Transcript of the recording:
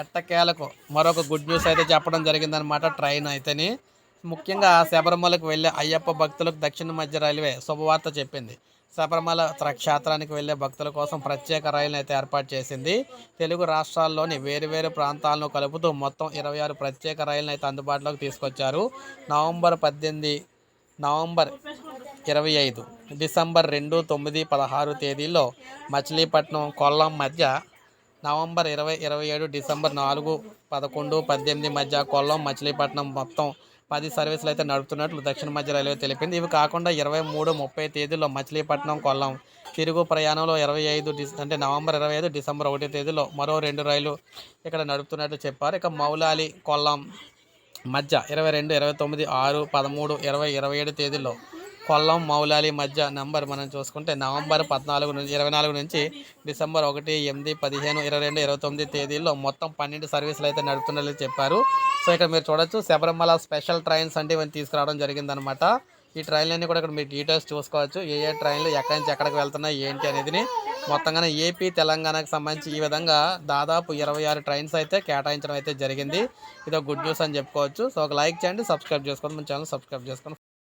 ఎట్టకేలకు మరొక good news అయితే చెప్పడం జరిగిందనమాట ట్రైన్ అయితేని. ముఖ్యంగా శబరిమలకు వెళ్ళే అయ్యప్ప భక్తులకు దక్షిణ మధ్య రైల్వే శుభవార్త చెప్పింది. శబరిమల క్షేత్రానికి వెళ్ళే భక్తుల కోసం ప్రత్యేక రైలును అయితే ఏర్పాటు చేసింది. తెలుగు రాష్ట్రాల్లోని వేరువేరు ప్రాంతాలను కలుపుతూ మొత్తం ఇరవై ఆరు ప్రత్యేక రైలును అయితే అందుబాటులోకి తీసుకొచ్చారు. నవంబర్ పద్దెనిమిది నవంబర్ ఇరవై ఐదు డిసెంబర్ రెండు తొమ్మిది పదహారు తేదీల్లో మచిలీపట్నం కొల్లం మధ్య నవంబర్ ఇరవై ఇరవై ఏడు డిసెంబర్ నాలుగు పదకొండు పద్దెనిమిది మధ్య కొల్లం మచిలీపట్నం మొత్తం పది సర్వీసులు అయితే నడుపుతున్నట్లు దక్షిణ మధ్య రైల్వే తెలిపింది. ఇవి కాకుండా ఇరవై మూడు ముప్పై తేదీలో మచిలీపట్నం కొల్లం తిరుగు ప్రయాణంలో ఇరవై ఐదు డిస్ అంటే నవంబర్ ఇరవై ఐదు డిసెంబర్ ఒకటి తేదీలో మరో రెండు రైలు ఇక్కడ నడుపుతున్నట్లు చెప్పారు. ఇక మౌలాలి కొల్లం మధ్య ఇరవై రెండు ఇరవై తొమ్మిది ఆరు పదమూడు ఇరవై ఇరవై ఏడు తేదీల్లో కొల్లం మౌలాలి మధ్య నంబర్ మనం చూసుకుంటే నవంబర్ పద్నాలుగు నుంచి ఇరవై నాలుగు నుంచి డిసెంబర్ ఒకటి ఎనిమిది పదిహేను ఇరవై రెండు ఇరవై తొమ్మిది తేదీల్లో మొత్తం పన్నెండు సర్వీసులు అయితే నడుపుతున్నట్లు చెప్పారు. సో ఇక్కడ మీరు చూడొచ్చు శబరిమల స్పెషల్ ట్రైన్స్ అంటే ఇవన్నీ తీసుకురావడం జరిగిందనమాట ఈ ట్రైన్లన్నీ కూడా ఇక్కడ మీరు డీటెయిల్స్ చూసుకోవచ్చు. ఏ ఏ ట్రైన్లు ఎక్కడి నుంచి ఎక్కడికి వెళ్తున్నాయి ఏంటి అనేది మొత్తంగానే ఏపీ తెలంగాణకు సంబంధించి ఈ విధంగా దాదాపు ఇరవై ఆరు ట్రైన్స్ అయితే కేటాయించడం అయితే జరిగింది. ఇది ఒక గుడ్ న్యూస్ అని చెప్పుకోవచ్చు. సో ఒక లైక్ చేయండి సబ్స్క్రైబ్ చేసుకోండి మన ఛానల్ సబ్స్క్రైబ్ చేసుకోండి.